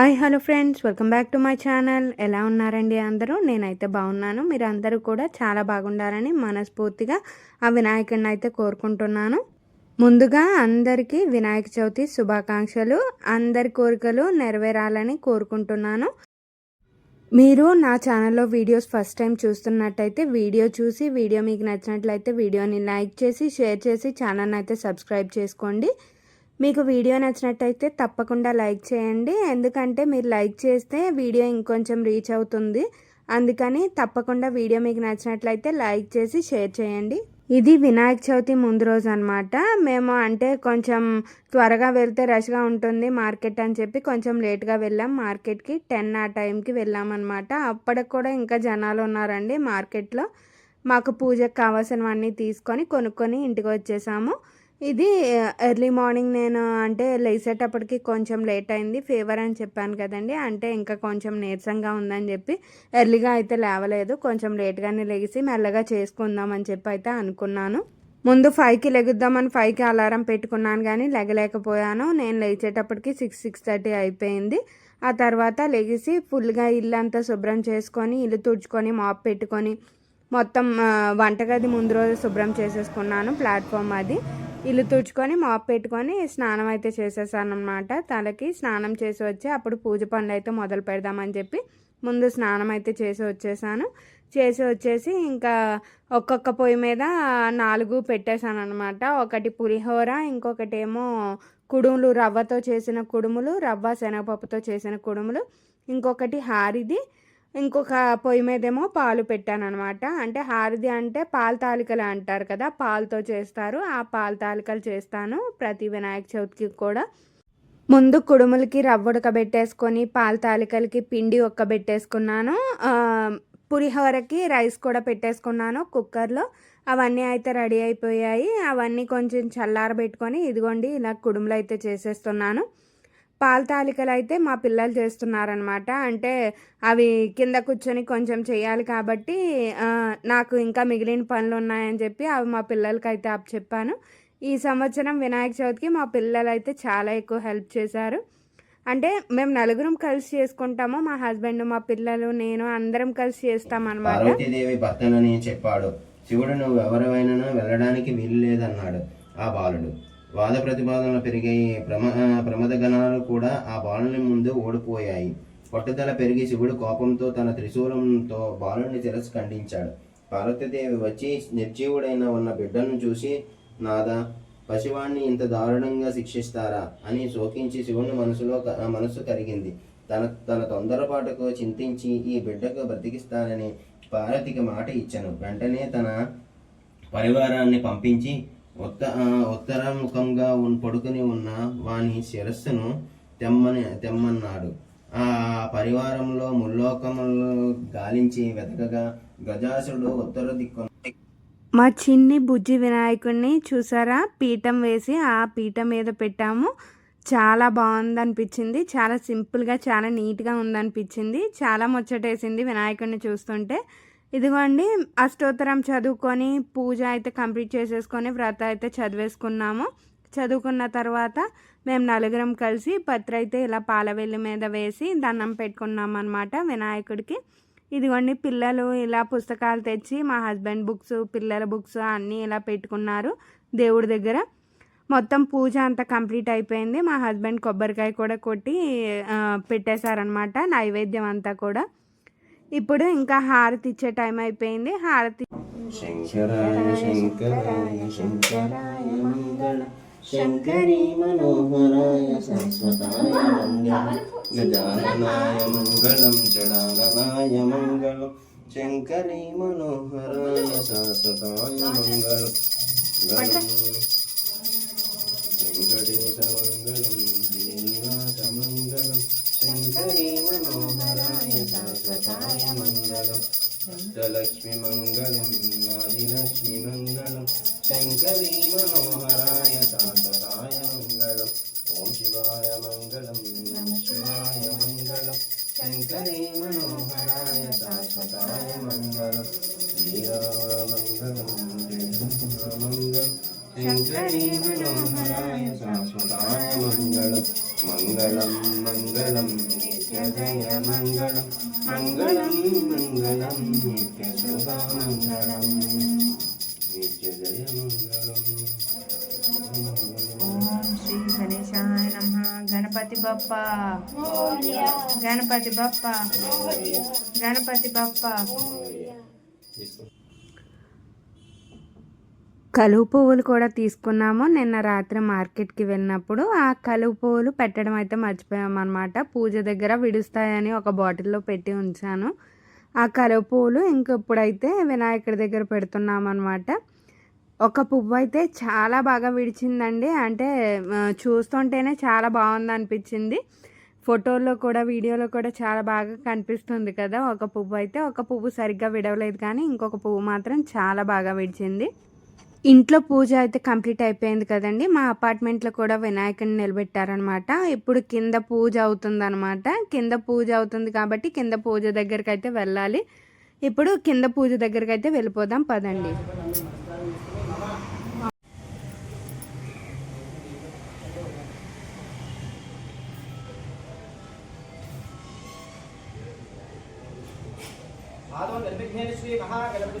Hi hello friends. Welcome back to my channel. ఎలా ఉన్నారండి అందరూ? నేనైతే బాగున్నాను. మీరు అందరూ కూడా చాలా బాగుండాలని మనస్ఫూర్తిగా ఆ వినాయకుడిని అయితే కోరుకుంటున్నాను. ముందుగా అందరికీ వినాయక చవితి శుభాకాంక్షలు. అందరి కోరికలు నెరవేరాలని కోరుకుంటున్నాను. మీరు నా ఛానల్లో వీడియోస్ ఫస్ట్ టైం చూస్తున్నట్టయితే వీడియో చూసి వీడియో మీకు నచ్చినట్లయితే వీడియోని లైక్ చేసి షేర్ చేసి ఛానల్ని అయితే సబ్స్క్రైబ్ చేసుకోండి. మీకు వీడియో నచ్చినట్టయితే తప్పకుండా లైక్ చేయండి. ఎందుకంటే మీరు లైక్ చేస్తే వీడియో ఇంకొంచెం రీచ్ అవుతుంది. అందుకని తప్పకుండా వీడియో మీకు నచ్చినట్లయితే లైక్ చేసి షేర్ చేయండి. ఇది వినాయక చవితి ముందు రోజు అనమాట మేము అంటే కొంచెం త్వరగా వెళ్తే రష్గా ఉంటుంది మార్కెట్ అని చెప్పి కొంచెం లేట్గా వెళ్ళాం. మార్కెట్కి టెన్ ఆ టైంకి వెళ్ళామన్నమాట అప్పటికి కూడా ఇంకా జనాలు ఉన్నారండి మార్కెట్లో. మాకు పూజకు కావాల్సినవన్నీ తీసుకొని కొనుక్కొని ఇంటికి వచ్చేసాము. ఇది ఎర్లీ మార్నింగ్ నేను అంటే లేచేటప్పటికి కొంచెం లేట్ అయింది. ఫీవర్ అని చెప్పాను కదండి. అంటే ఇంకా కొంచెం నీరసంగా ఉందని చెప్పి ఎర్లీగా అయితే లేవలేదు. కొంచెం లేట్గానే లెగిసి మెల్లగా చేసుకుందాం అని చెప్పి అయితే అనుకున్నాను. ముందు ఫైవ్కి లెగుద్దామని ఫైవ్కి అలారం పెట్టుకున్నాను కానీ లెగలేకపోయాను. నేను లేచేటప్పటికి సిక్స్ సిక్స్ థర్టీ అయిపోయింది. ఆ తర్వాత లెగిసి ఫుల్గా ఇల్లు అంతా శుభ్రం చేసుకొని ఇల్లు తుడుచుకొని మాప్ పెట్టుకొని మొత్తం వంటగది ముందు రోజు శుభ్రం చేసేసుకున్నాను ప్లాట్ఫామ్ అది. ఇల్లు తుడుచుకొని మాప్ పెట్టుకొని స్నానం అయితే చేసేసాను అనమాట తలకి స్నానం చేసి వచ్చి అప్పుడు పూజ పనులు అయితే మొదలు పెడదామని చెప్పి ముందు స్నానం అయితే చేసి వచ్చేసాను. చేసి వచ్చేసి ఇంకా ఒక్కొక్క పొయ్యి మీద నాలుగు పెట్టేశాను అనమాట ఒకటి పులిహోర ఇంకొకటి ఏమో కుడుములు రవ్వతో చేసిన కుడుములు రవ్వ శనగపప్పుతో చేసిన కుడుములు ఇంకొకటి హారిది ఇంకొక పొయ్యి మీదేమో పాలు పెట్టాను అనమాట అంటే హారది అంటే పాల తాలికలు అంటారు కదా పాలతో చేస్తారు. ఆ పాల తాలికలు చేస్తాను ప్రతి వినాయక చవితికి కూడా. ముందు కుడుములకి రవ్వ ఉడకబెట్టేసుకొని పాల తాలికలకి పిండి ఒక్కబెట్టేసుకున్నాను. పులిహోరకి రైస్ కూడా పెట్టేసుకున్నాను కుక్కర్లో. అవన్నీ అయితే రెడీ అయిపోయాయి. అవన్నీ కొంచెం చల్లారబెట్టుకొని ఇదిగోండి ఇలా కుడుములు అయితే చేసేస్తున్నాను. పాల తాలికలు అయితే మా పిల్లలు చేస్తున్నారనమాట అంటే అవి కింద కూర్చొని కొంచెం చేయాలి కాబట్టి నాకు ఇంకా మిగిలిన పనులు ఉన్నాయని చెప్పి అవి మా పిల్లలకి అయితే అప్ చెప్పాను ఈ సంవత్సరం వినాయక చవితికి మా పిల్లలు అయితే చాలా ఎక్కువ హెల్ప్ చేశారు. అంటే మేము నలుగురం కలిసి చేసుకుంటాము. మా హస్బెండ్ మా పిల్లలు నేను అందరం కలిసి చేస్తామన్నమాట. పార్వతీదేవి భర్తనని చెప్పాడు. శివుడు నువ్వు ఎవరివైనా వెళ్ళడానికి వీలు లేదన్నాడు ఆ బాలుడు. వాద ప్రతిపాదనలు పెరిగాయి ప్రమ ప్రమద గణాలు కూడా ఆ బాలుని ముందు ఓడిపోయాయి. పట్టుదల పెరిగి శివుడు కోపంతో తన త్రిశూలంతో బాలుని శిరస్సు ఖండించాడు. పార్వతీదేవి వచ్చి నిర్జీవుడైన ఉన్న బిడ్డను చూసి నాదా పశువాణ్ణి ఇంత దారుణంగా శిక్షిస్తారా? అని శోకించి శివుని మనసులో మనసు కరిగింది. తన తన తొందరపాటుకు చింతించి ఈ బిడ్డకు బ్రతికిస్తానని పార్వతికి మాట ఇచ్చాను. వెంటనే తన పరివారాన్ని పంపించి ఉత్త ఉత్తరముఖంగా ఉన్ పడుకుని ఉన్న వాని శిరస్సును తెమ్మని తెమ్మన్నాడు. ఆ పరివారంలో ముల్లోకములు గాలించి వెతకగా గజాసుడు ఉత్తర దిక్కు మా చిన్ని బుజ్జి వినాయకుడిని చూసారా? పీఠం వేసి ఆ పీఠం మీద పెట్టాము. చాలా బాగుంది అనిపించింది చాలా సింపుల్గా చాలా నీట్గా ఉందనిపించింది. చాలా ముచ్చటేసింది వినాయకుడిని చూస్తుంటే. ఇదిగోండి అష్టోత్తరం చదువుకొని పూజ అయితే కంప్లీట్ చేసేసుకొని వ్రత అయితే చదివేసుకున్నాము. చదువుకున్న తర్వాత మేము నలుగురం కలిసి పత్ర అయితే ఇలా పాలవెల్లి మీద వేసి దండం పెట్టుకున్నాం అనమాట వినాయకుడికి. ఇదిగోండి పిల్లలు ఇలా పుస్తకాలు తెచ్చి మా హస్బెండ్ బుక్స్ పిల్లల బుక్స్ అన్నీ ఇలా పెట్టుకున్నారు దేవుడి దగ్గర. మొత్తం పూజ అంతా కంప్లీట్ అయిపోయింది. మా హస్బెండ్ కొబ్బరికాయ కూడా కొట్టి పెట్టేశారనమాట నైవేద్యం అంతా కూడా. ఇప్పుడు ఇంకా హారతి ఇచ్చే టైం అయిపోయింది. హారతి శంకరాయ శంకరాయ శంకరాయ మంగళ శంకరీ మనోహరాయ శాశ్వతాయ మంగళ గజాననాయ మంగళం జడాననాయ మంగళం శంకరీ మనోహరాయ శాశ్వతాయ మంగళం వెంకటేశ మంగళం శ్రీనివాస మంగళం శంకరీ మనోహరాయ శాశ్వతాయ మంగళం అష్టలక్ష్మి మంగళం ఆదిలక్ష్మి మంగళం శంకరీ మనోహరాయ శాశ్వతాయ మంగళం ఓం శివాయ మంగళం నమ శివాయ మంగళం శంకరీ మనోహరాయ శాశ్వతాయ మంగళం శ్రీరామ మంగళం శ్రీరామ మంగళం శంకరీ శాశ్వతాయ మంగళం మంగళం మంగళం నిత్య జయ మంగళం మంగళం శ్రీ గణేశాయ నమ. గణపతి బప్ప. గణపతి బప్ప. గణపతి బప్ప. కలువ పువ్వులు కూడా తీసుకున్నాము. నిన్న రాత్రి మార్కెట్కి వెళ్ళినప్పుడు ఆ కలువ పువ్వులు పెట్టడం అయితే మర్చిపోయామన్నమాట. పూజ దగ్గర విడుస్తాయని ఒక బాటిల్లో పెట్టి ఉంచాను. ఆ కలువు పువ్వులు ఇంక ఇప్పుడైతే వినాయకుడి దగ్గర పెడుతున్నామన్నమాట. ఒక పువ్వు అయితే చాలా బాగా విడిచిందండి. అంటే చూస్తుంటేనే చాలా బాగుంది అనిపించింది ఫోటోల్లో కూడా వీడియోలో కూడా చాలా బాగా కనిపిస్తుంది కదా. ఒక పువ్వు అయితే ఒక పువ్వు సరిగ్గా విడవలేదు కానీ ఇంకొక పువ్వు మాత్రం చాలా బాగా విడిచింది. ఇంట్లో పూజ అయితే కంప్లీట్ అయిపోయింది కదండి. మా అపార్ట్మెంట్లో కూడా వినాయకుడిని నిలబెట్టారనమాట. ఇప్పుడు కింద పూజ అవుతుంది అనమాట కింద పూజ అవుతుంది కాబట్టి కింద పూజ దగ్గరికి అయితే వెళ్ళాలి. ఇప్పుడు కింద పూజ దగ్గరికి అయితే వెళ్ళిపోదాం పదండి. మహాగణపతి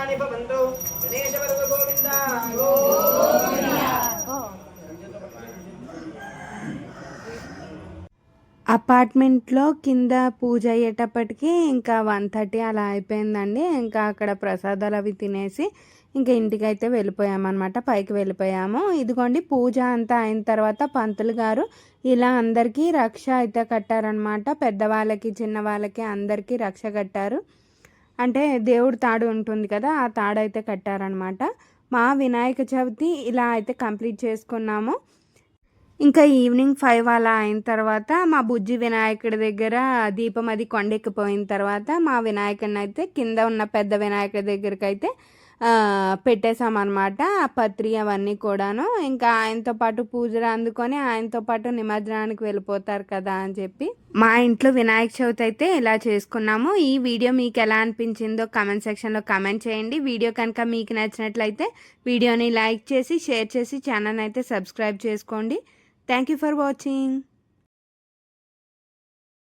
నిత్యమంగళాని భవంతు. గణేశవర్గ గోవింద. అపార్ట్మెంట్లో కింద పూజ అయ్యేటప్పటికి ఇంకా వన్ థర్టీ అలా అయిపోయిందండి. ఇంకా అక్కడ ప్రసాదాలు అవి తినేసి ఇంకా ఇంటికి అయితే వెళ్ళిపోయామన్నమాట. పైకి వెళ్ళిపోయాము. ఇదిగోండి పూజ అంతా అయిన తర్వాత పంతులు గారు ఇలా అందరికీ రక్ష అయితే కట్టారనమాట పెద్దవాళ్ళకి చిన్నవాళ్ళకి అందరికీ రక్ష కట్టారు. అంటే దేవుడు తాడు ఉంటుంది కదా ఆ తాడు అయితే కట్టారనమాట. మా వినాయక చవితి ఇలా అయితే కంప్లీట్ చేసుకున్నాము. ఇంకా ఈవినింగ్ ఫైవ్ అలా అయిన తర్వాత మా బుజ్జి వినాయకుడి దగ్గర దీపం అది కొండెక్కిపోయిన తర్వాత మా వినాయకుడిని అయితే కింద ఉన్న పెద్ద వినాయకుడి దగ్గరికి అయితే పెట్టేశామన్నమాట ఆ పత్రి అవన్నీ కూడాను. ఇంకా ఆయనతో పాటు పూజలు అందుకొని ఆయనతో పాటు నిమజ్జనానికి వెళ్ళిపోతారు కదా అని చెప్పి. మా ఇంట్లో వినాయక చవితి అయితే ఇలా చేసుకున్నాము. ఈ వీడియో మీకు ఎలా అనిపించిందో కమెంట్ సెక్షన్లో కమెంట్ చేయండి. వీడియో కనుక మీకు నచ్చినట్లయితే వీడియోని లైక్ చేసి షేర్ చేసి ఛానల్ అయితే సబ్స్క్రైబ్ చేసుకోండి. Thank you for watching.